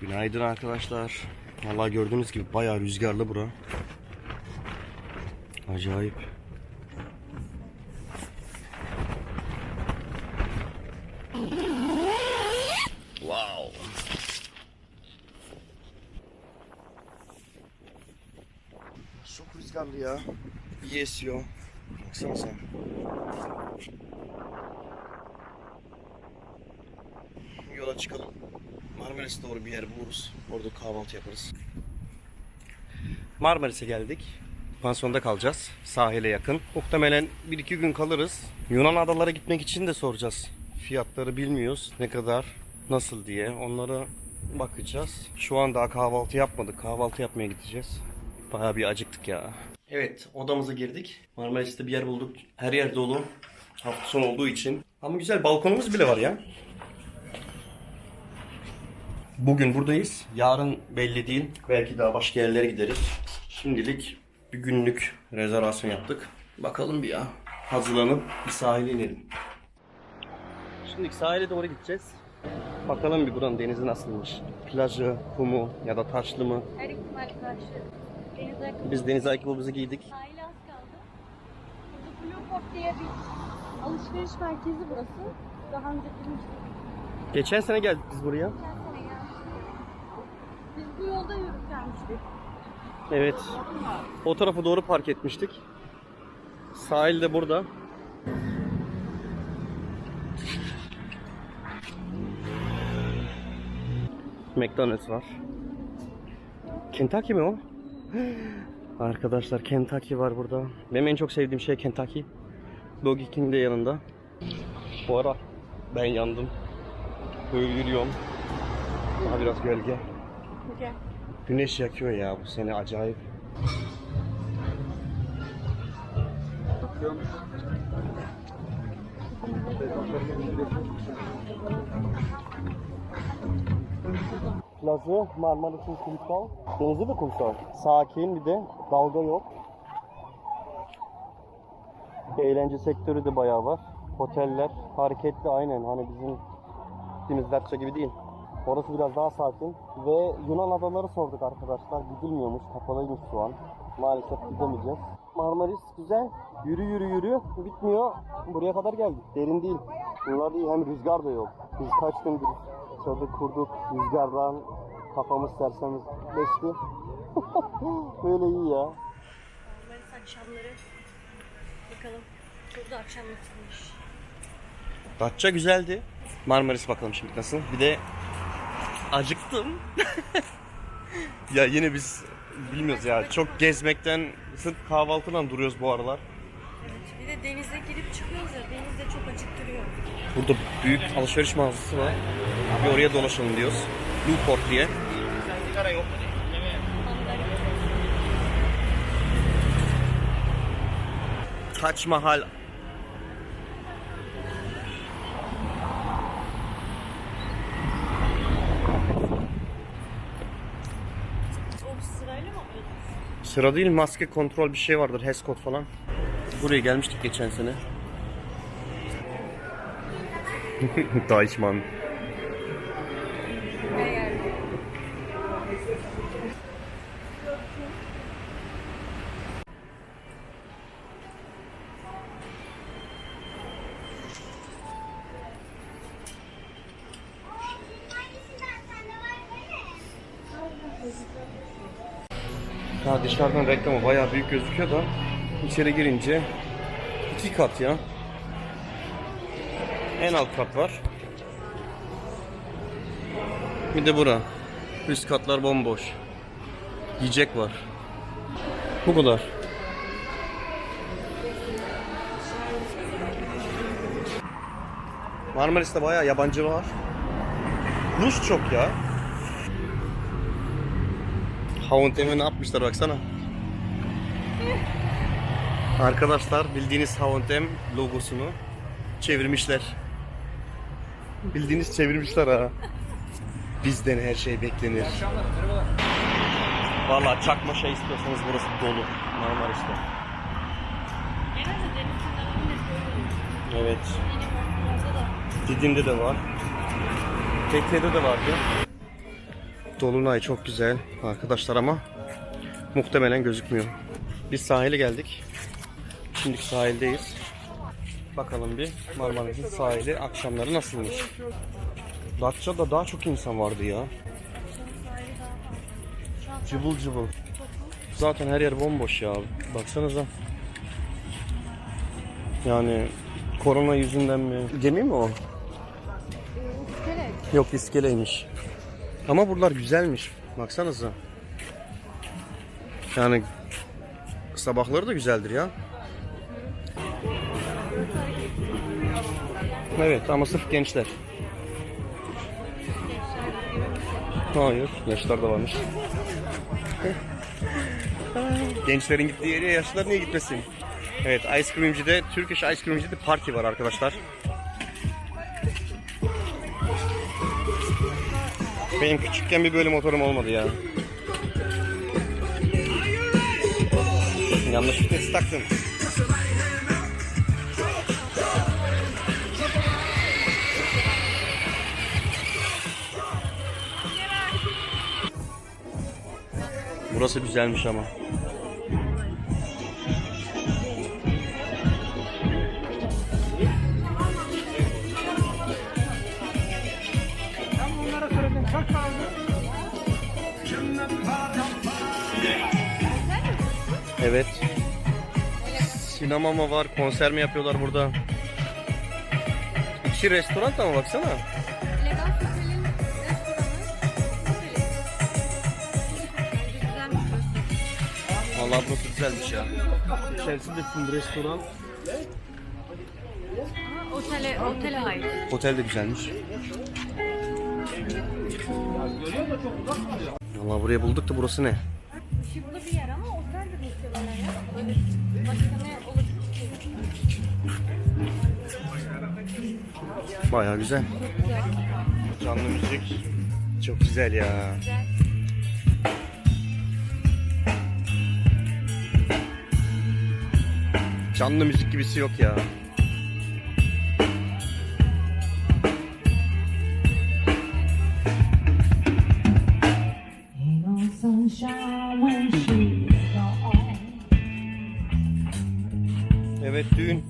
Günaydın arkadaşlar. Vallahi gördüğünüz gibi bayağı rüzgarlı bura. Acayip. Wow. Çok rüzgarlı ya. İyi esiyor. Baksana sen. Yola çıkalım. Marmaris'e doğru bir yer buluruz. Orada kahvaltı yaparız. Marmaris'e geldik. Pansiyonda kalacağız. Sahile yakın. Muhtemelen 1-2 gün kalırız. Yunan adalara gitmek için de soracağız. Fiyatları bilmiyoruz. Ne kadar, nasıl diye. Onlara bakacağız. Şu an daha kahvaltı yapmadık. Kahvaltı yapmaya gideceğiz. Bayağı bir acıktık ya. Evet odamıza girdik. Marmaris'te bir yer bulduk. Her yer dolu. Hafta sonu olduğu için. Ama güzel balkonumuz bile var ya. Bugün buradayız. Yarın belli değil. Belki daha başka yerlere gideriz. Şimdilik bir günlük rezervasyon yaptık. Bakalım bir ya. Hazırlanıp bir sahile inelim. Şimdi sahile doğru gideceğiz. Bakalım bir buranın denizi nasılmış. Plajı, kumu ya da taşlı mı? Her ihtimal karşı. Deniz ayakkabı. Biz deniz ayakkabımızı giydik. Sahile az kaldı. Burada Blue Port diye bir alışveriş merkezi burası. Daha önce girmiştik. Geçen sene geldik biz buraya. Geçen sene gelmiştik. Biz bu yolda yürüp gelmiştik. Evet. O tarafa doğru park etmiştik. Sahil de burada. McDonald's var. Kentucky mi o? Arkadaşlar Kentucky var burada. Benim en çok sevdiğim şey Kentucky. Burger King de yanında. Bu ara ben yandım. Böyle yürüyorum. Daha biraz gölge. Gel. Güneş yakıyor ya bu sene acayip. Plajı Marmaris'in kumsal. Denizi de kumsal. Sakin bir de dalga yok. Eğlence sektörü de bayağı var. Oteller hareketli aynen hani bizim gittiğimiz Datça gibi değil. Orası biraz daha sakin. Ve Yunan adaları sorduk arkadaşlar. Gidilmiyormuş. Kapalıymış şu an. Maalesef gidemeyeceğiz. Marmaris güzel. Yürü yürü yürü. Bitmiyor. Buraya kadar geldik. Derin değil. Bunlar iyi. Hem rüzgar da yok. Biz kaç gündür çadır kurduk. Rüzgardan kafamız sersemizleşti. Böyle iyi ya. Marmaris akşamları. Bakalım. Burada akşam nasılmış. Datça güzeldi. Marmaris bakalım şimdi nasıl. Bir de acıktım. ya yine biz bilmiyoruz ya. Çok gezmekten sırf kahvaltıdan duruyoruz bu aralar. Bir de denize girip çıkıyoruz ya. Deniz de çok acıktırıyor. Burada büyük alışveriş mağazası var. Bir oraya dolaşalım diyoruz. Newport diye. Taç Mahal? Sıra değil maske kontrol bir şey vardır. HESCOD falan. Buraya gelmiştik geçen sene. Deichmann. Ya dışarıdan reklamı bayağı büyük gözüküyor da içeri girince iki kat ya. En alt kat var. Bir de bura. Üst katlar bomboş. Yiyecek var. Bu kadar. Marmaris'te bayağı yabancı var. Rus çok ya. H&M'e ne yapmışlar baksana. Arkadaşlar bildiğiniz H&M logosunu çevirmişler. Bildiğiniz çevirmişler ha. Bizden her şey beklenir. Valla çakma şey istiyorsanız burası dolu. Normal işte. Evet. Didim'de de var. Fethiye'de de vardı. Dolunay çok güzel arkadaşlar ama muhtemelen gözükmüyor. Biz sahile geldik. Şimdi sahildeyiz. Bakalım bir Marmaris'in sahili akşamları nasılmış. Datça'da daha çok insan vardı ya. Cıvıl cıvıl. Zaten her yer bomboş ya. Baksanıza. Yani korona yüzünden mi? Gemi mi o? İskele. Yok iskeleymiş. Ama buralar güzelmiş. Baksanıza. Yani sabahları da güzeldir ya. Evet ama sırf gençler. Hayır, yaşlar da varmış. Gençlerin gittiği yere yaşlılar niye gitmesin? Evet, Ice Creamci'de, Turkish Ice Creamci'de parti var arkadaşlar. Benim küçükken bir böyle motorum olmadı ya. Yanlış vites taktım. Burası güzelmiş ama. Evet. Sinema mı var, konser mi yapıyorlar burada? İçi restoran ama baksana. Vallahi burası güzelmiş ya. İçerisinde full restoran. Otele, otele ait. Otel de güzelmiş. Vallahi buraya bulduk da burası ne? Işıklı bir yer ama otel de muhtemelen ya. Başka ne olabilir ki? Bayağı güzel. Güzel. Canlı müzik. Çok güzel ya. Güzel. Canlı müzik gibisi yok ya. Evet düğün.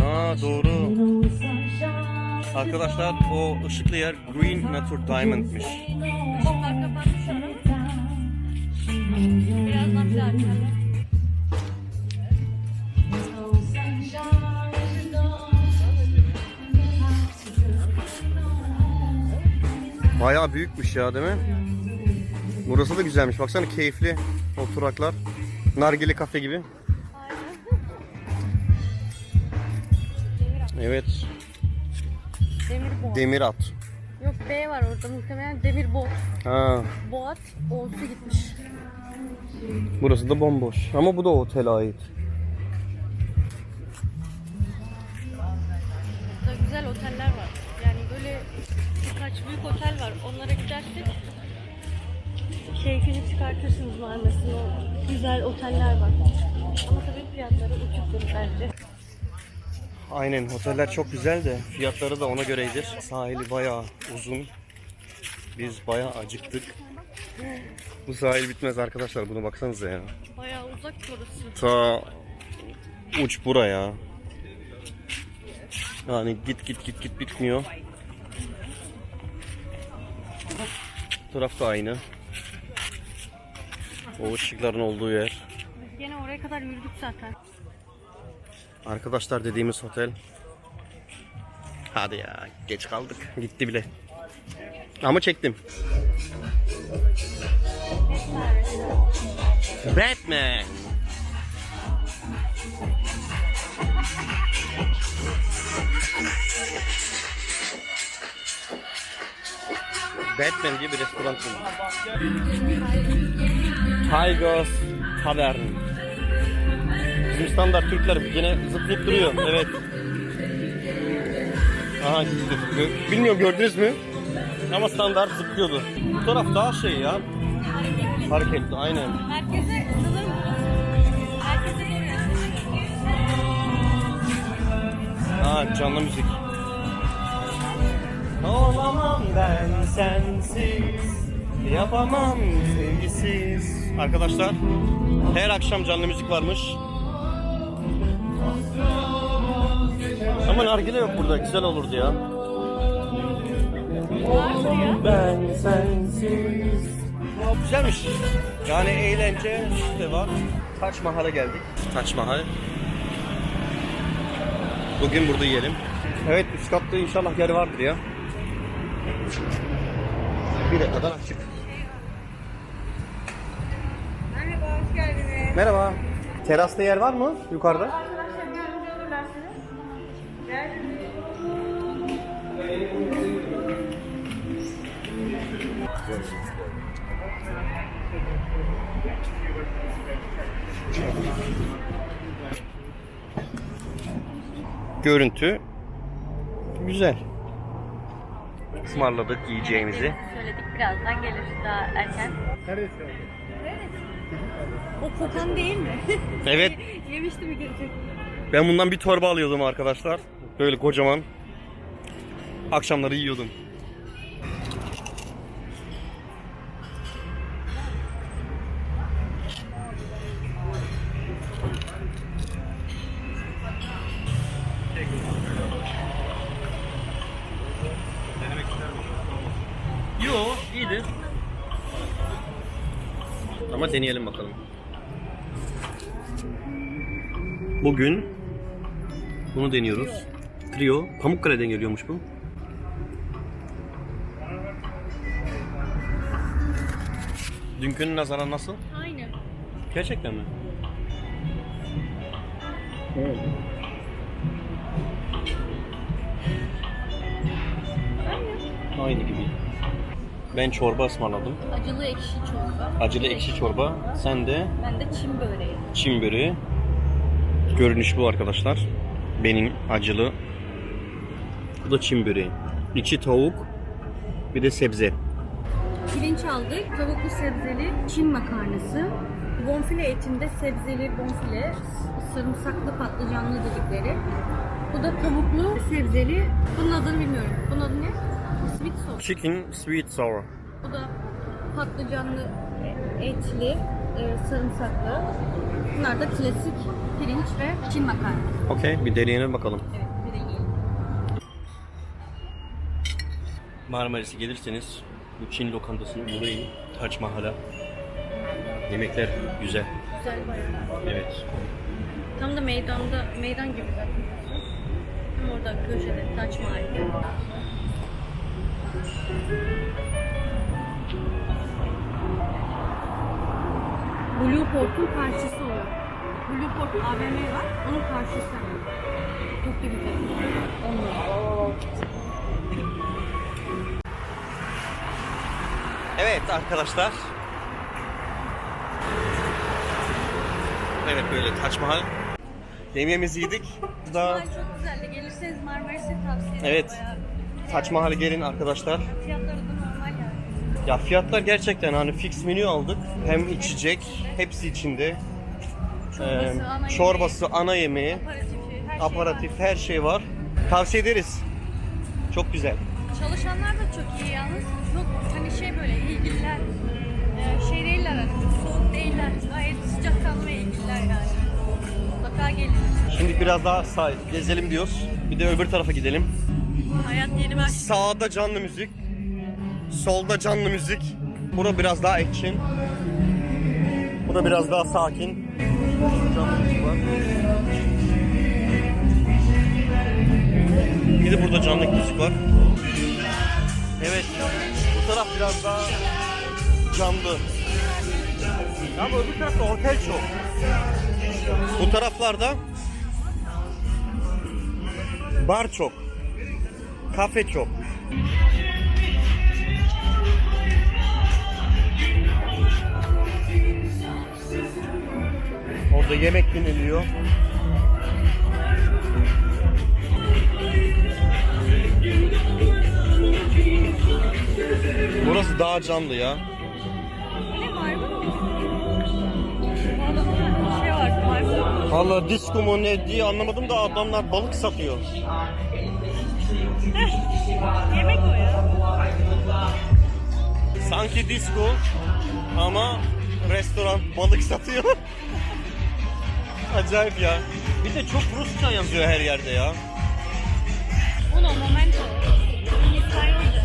Aa doğru. Arkadaşlar o ışıklı yer Green Nature Diamond'mış. Işıklar kapanmış birazdan bir daha açarlar. Bayağı büyükmüş ya değil mi? Burası da güzelmiş. Baksana keyifli oturaklar. Nargile kafe gibi. Evet. Demir at. Yok B var orada muhtemelen demir boğat. Ha, Boğat olsu gitmiş. burası da bomboş. Ama bu da otele ait. Burada güzel oteller var. Yani böyle birkaç büyük otel var. Onlara gidersek keyfini çıkartırsınız mahallesinde. O Güzel oteller var. Ama tabii fiyatları uçuktur bence. Aynen oteller çok güzel de fiyatları da ona göreydir. Sahili bayağı uzun. Biz bayağı acıktık. Bu sahil bitmez arkadaşlar buna baksanıza ya. Bayağı uzak orası. Ta uç buraya. Yani git git git git bitmiyor. Bu taraf da aynı. O ışıkların olduğu yer. Biz gene oraya kadar yürüdük zaten. Arkadaşlar dediğimiz otel. Hadi ya geç kaldık. Gitti bile. Ama çektim. Batman. Batman diye bir restoran buldum. Tigers Tavern. Bizim standart Türkler gene zıplayıp duruyor. Evet. Aha gitti. Bilmiyorum gördünüz mü? Ama standart zıplıyordu. Bu taraf daha şey ya. Hareketli. Hareketli aynen. Merkeze sanırım. Merkeze. Ha canlı müzik. Olamam ben sensiz, yapamam sevgisiz. Arkadaşlar her akşam canlı müzik varmış. Ama nargile yok burada güzel olurdu ya. Ben sensiz. Güzelmiş. Yani eğlence de var. Taç Mahal'a geldik. Taç Mahal. Bugün burada yiyelim. Evet üst katta inşallah yer vardır ya. Bire kadar açık. Merhaba, hoş geldiniz. Merhaba. Terasta yer var mı yukarıda? Görüntü güzel. Ismarladık yiyeceğimizi. Söyledik birazdan gelir daha erken. O kokan değil mi? Evet Yemişti mi gelecek? ben bundan bir torba alıyordum arkadaşlar. Böyle kocaman. Akşamları yiyordum. Deniyoruz. Trio. Pamukkale'den geliyormuş bu. Dünkünün nazaran nasıl? Aynı. Gerçekten mi? Aynı gibi. Ben çorba ısmarladım. Acılı ekşi çorba. Acılı ekşi çorba. Sen de Ben de çim böreği. Çin böreği. Görünüş bu arkadaşlar. Benim acılı. Bu da Çin böreği. İçi tavuk. Bir de sebze. Pirinç aldık. Tavuklu sebzeli Çin makarnası. Bonfile etinde sebzeli bonfile, sarımsaklı patlıcanlı dedikleri. Bu da tavuklu sebzeli. Bunun adını bilmiyorum. Bunun adı ne? Sweet sauce. Chicken sweet sour. Bu da patlıcanlı, etli, e, sarımsaklı. Bunlar da klasik pirinç ve Çin makarnası. Okey bir deneyelim bakalım. Evet, bir de yiyelim. Marmaris'e gelirseniz bu Çin lokantasına uğrayın. Taç Mahal'a. Yemekler güzel. Güzel bayağı. Evet. Tam da meydanda, meydan gibi zaten. Tam orada köşede, Taç Mahal'de. Blue Port'un karşısı. Blue Port AVM var, onun karşısı. Çok da güzel. Onlar. Evet arkadaşlar. Evet böyle Taç Mahal. Yemeğimizi yedik. Burada Mahal çok güzeldi. Gelirseniz Marmaris'i tavsiye ederim. Evet. bayağı. Taç Mahal'e gelin arkadaşlar. Fiyatları da normal yani. Ya fiyatlar gerçekten hani fix menü aldık. Hem içecek, hepsi içinde. Ee, Çorbası, ana çorbası, ana yemeği, Aparatifi, her şey aparatif var. her şey var. Tavsiye ederiz. Çok güzel. Çalışanlar da çok iyi yalnız. Çok hani şey böyle ilgililer. Ee, şey değiller hani soğuk değiller. Gayet sıcakkanlı ve ilgililer yani. Mutlaka gelin. Şimdi biraz daha sağ gezelim diyoruz. Bir de öbür tarafa gidelim. Hayat yeni baş. Sağda canlı müzik. Solda canlı müzik. Burada biraz daha action. Bu da biraz daha sakin. Canlı müzik var. Bir de burada canlı müzik var. Evet. Bu taraf biraz daha canlı. Ama öbür tarafta otel çok. Bu taraflarda bar çok. Kafe çok. Orada yemek yeniliyor. daha canlı ya. Valla disco mu ne diye anlamadım da adamlar balık satıyor. Yemek o ya. Sanki disco ama restoran balık satıyor. Acayip ya. Bir de çok Rusça yazıyor her yerde ya. Uno momento. İspanyolca.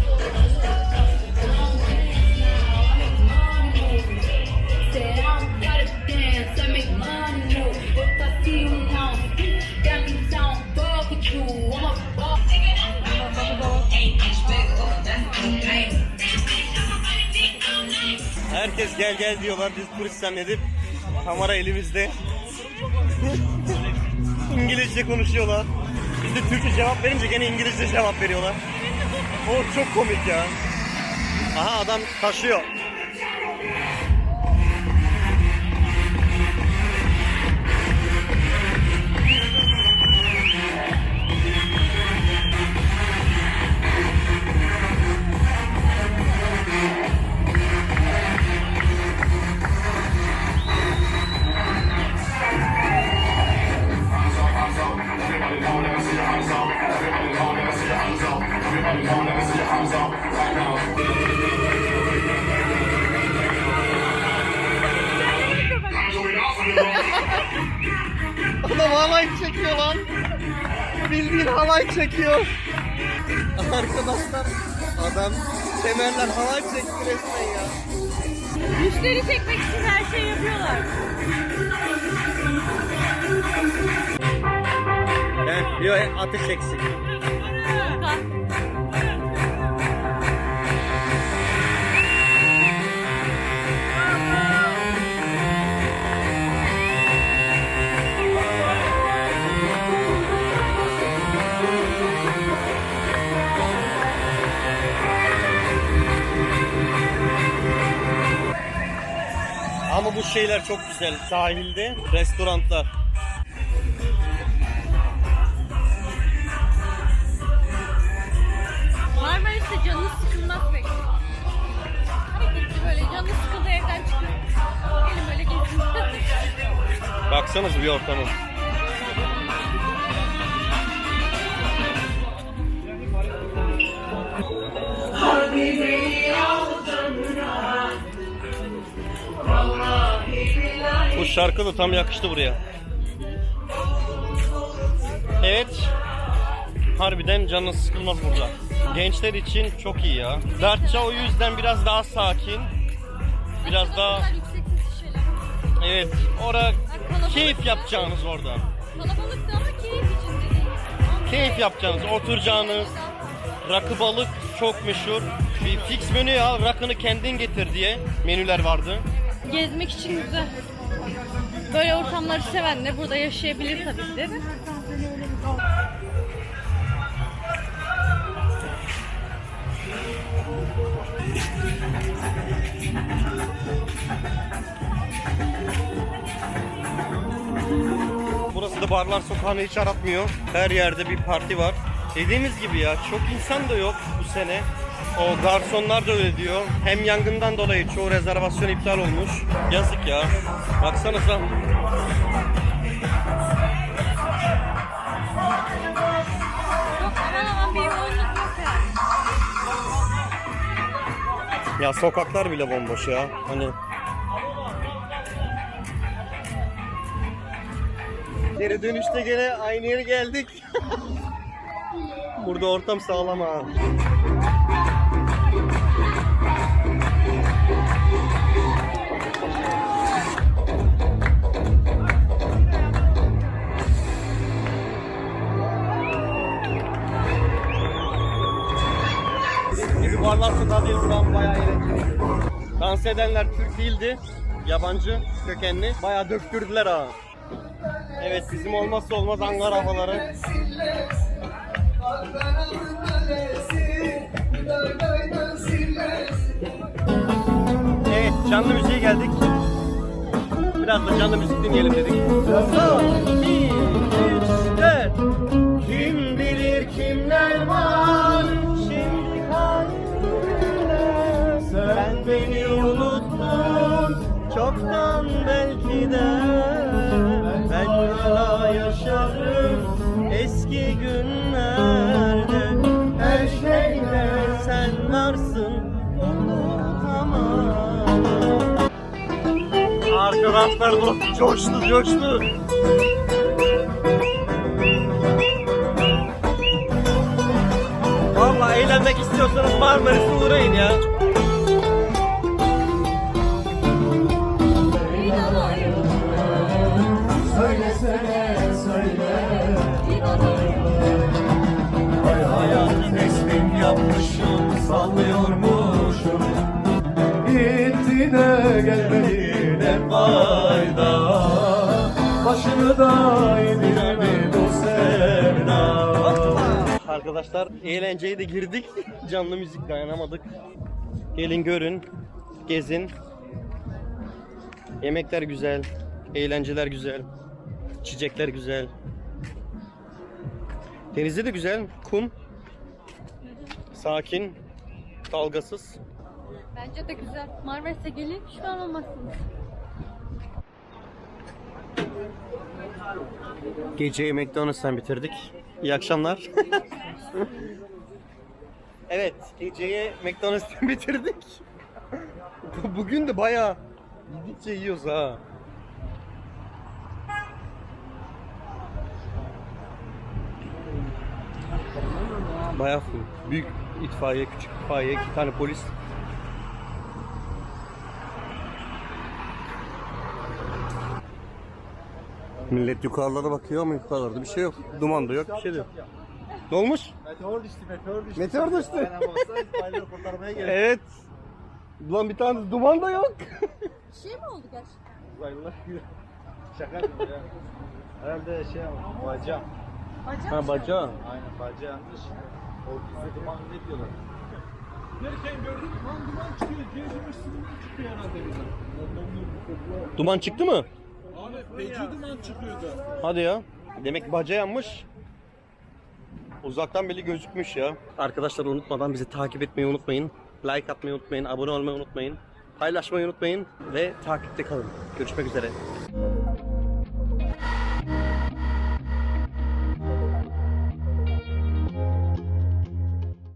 Herkes gel gel diyorlar biz turist zannedip kamera elimizde. İngilizce konuşuyorlar. Biz de Türkçe cevap verince gene İngilizce cevap veriyorlar. O çok komik ya. Aha adam taşıyor. Halay çekiyor. Arkadaşlar adam kemerler halay çekti resmen ya. Müşteri çekmek için her şeyi yapıyorlar. Ben diyor ateş eksik. Şeyler çok güzel. Sahilde restoranlar. Marmaris'te canınız sıkılmaz pek. Hareketli böyle canı sıkıldı evden çıkıp gelin böyle gezin. Baksanıza bir ortamı. Şarkı da tam yakıştı buraya. Evet. Harbiden canı sıkılmaz burada. Gençler için çok iyi ya. Dartça o yüzden biraz daha sakin. Biraz daha evet. Orada keyif yapacağınız orada. Kalabalıktı ama keyif için dedi. Keyif yapacağınız, oturacağınız. Rakı balık çok meşhur. Bir fix menü ya, rakını kendin getir diye menüler vardı. Gezmek için güzel. Böyle ortamları seven de burada yaşayabilir tabii ki. Burası da barlar sokağını hiç aratmıyor. Her yerde bir parti var. Dediğimiz gibi ya çok insan da yok bu sene. O garsonlar da öyle diyor. Hem yangından dolayı çoğu rezervasyon iptal olmuş. Yazık ya. Baksanıza. Ya sokaklar bile bomboş ya. Hani Geri dönüşte gene aynı yere geldik. Burada ortam sağlam ha. Barlar sokağı değil buranın bayağı eğlenceli. Dans edenler Türk değildi. Yabancı kökenli. Bayağı döktürdüler ha. Evet bizim olmazsa olmaz Ankara havaları. Evet canlı müziğe geldik. Biraz da canlı müzik dinleyelim dedik. Son, Arkadaşlar bu coştu coştu. Vallahi eğlenmek istiyorsanız Marmaris'e uğrayın ya. Hayatı da indirme bu sevda Arkadaşlar eğlenceye de girdik. Canlı müzik dayanamadık. Gelin görün, gezin. Yemekler güzel, eğlenceler güzel, çiçekler güzel. Denizi de güzel, kum. Sakin, dalgasız. Bence de güzel. Marmaris'e gelin şu an olmazsınız. Geceyi McDonald's'tan bitirdik. İyi akşamlar. evet, geceyi McDonald's'tan bitirdik. Bu- Bugün de bayağı yedikçe yiyoruz ha. Bayağı full. Büyük itfaiye, küçük itfaiye, iki tane polis. Millet yukarılara bakıyor ama yukarılarda bir şey yok. Duman da yok, bir şey de yok. Ne olmuş? Meteor düştü meteor düştü Meteor düştü. İsmail'i kurtarmaya geldim Evet. Ulan bir tane duman da yok. Bir şey mi oldu gerçekten? Uzaylılar Şaka yapıyorum ya Herhalde şey ama baca Ha baca. Aynen baca yanmış O bize duman ne diyorlar Derken gördük lan duman çıkıyor Cezim üstünden çıkıyor herhalde bizden Duman çıktı mı? Abi feci duman çıkıyordu Hadi ya. Demek baca yanmış. Uzaktan bile gözükmüş ya. Arkadaşlar unutmadan bizi takip etmeyi unutmayın. Like atmayı unutmayın. Abone olmayı unutmayın. Paylaşmayı unutmayın. Ve takipte kalın. Görüşmek üzere.